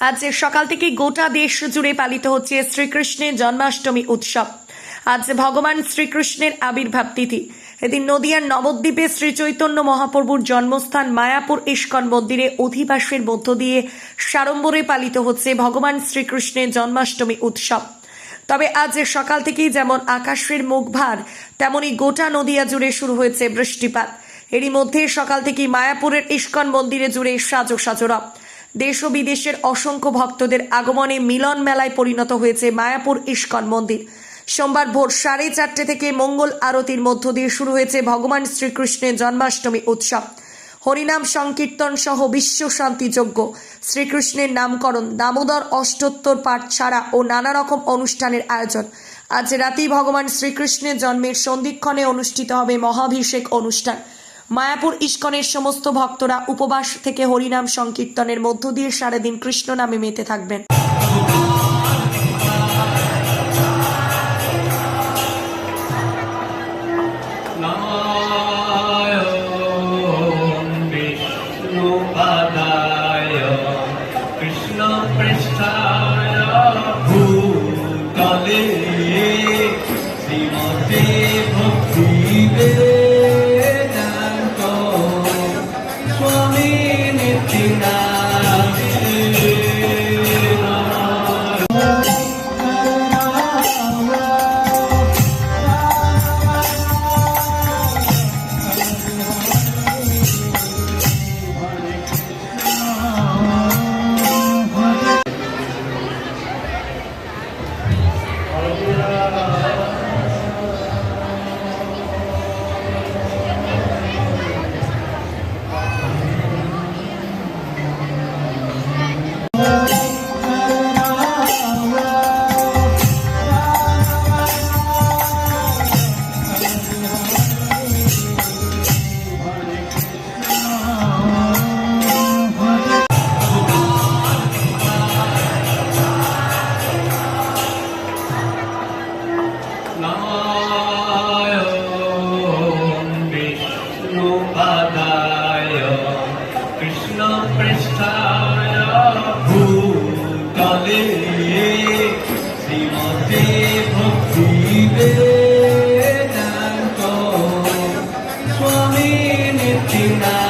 আজ সকাল থেকে গোটা দেশ জুড়ে পালিত হচ্ছে শ্রীকৃষ্ণের জন্মাষ্টমী উৎসব। আজ ভগবান শ্রীকৃষ্ণের আবির্ভাব তিথি। এদিন নদিয়ার নবদ্বীপে শ্রী চৈতন্য মহাপ্রভুর জন্মস্থান মায়াপুর ইস্কন মন্দিরে অধিবাসের মধ্য দিয়ে সাড়ম্বরে পালিত হচ্ছে ভগবান শ্রীকৃষ্ণের জন্মাষ্টমী উৎসব। তবে আজ সকাল থেকেই যেমন আকাশের মুখ ভার তেমনি গোটা নদিয়া জুড়ে শুরু হয়েছে বৃষ্টিপাত। এরই মধ্যে সকাল থেকেই মায়াপুরের ইস্কন মন্দিরে জুড়ে সাজো সাজোরা দেশ ও বিদেশের অসংখ্য ভক্তদের আগমনে মিলন মেলায় পরিণত হয়েছে মায়াপুর ইস্কন মন্দির। সোমবার ভোর সাড়ে চারটে থেকে মঙ্গল আরতির মধ্য দিয়ে শুরু হয়েছে ভগবান শ্রীকৃষ্ণের জন্মাষ্টমী উৎসব। হরিনাম সংকীর্তন সহ বিশ্ব শান্তি যজ্ঞ। শ্রীকৃষ্ণের নামকরণ, দামোদর অষ্টোত্তর পাঠ ছাড়া ও নানা রকম অনুষ্ঠানের আয়োজন। আজ রাতেই ভগবান শ্রীকৃষ্ণের জন্মের সন্ধিক্ষণে অনুষ্ঠিত হবে মহাভিষেক অনুষ্ঠান। মায়াপুর ইস্কনের সমস্ত ভক্তরা উপবাস থেকে হরিনাম সংকীর্তনের মধ্য দিয়ে সারাদিন কৃষ্ণ নামে মেতে থাকবেন। কৃষ্ণ Oh, उपादाय कृष्णपृष्ठाय भूतले श्रीमते भक्तिवेदान्त स्वामी नित्यनाथ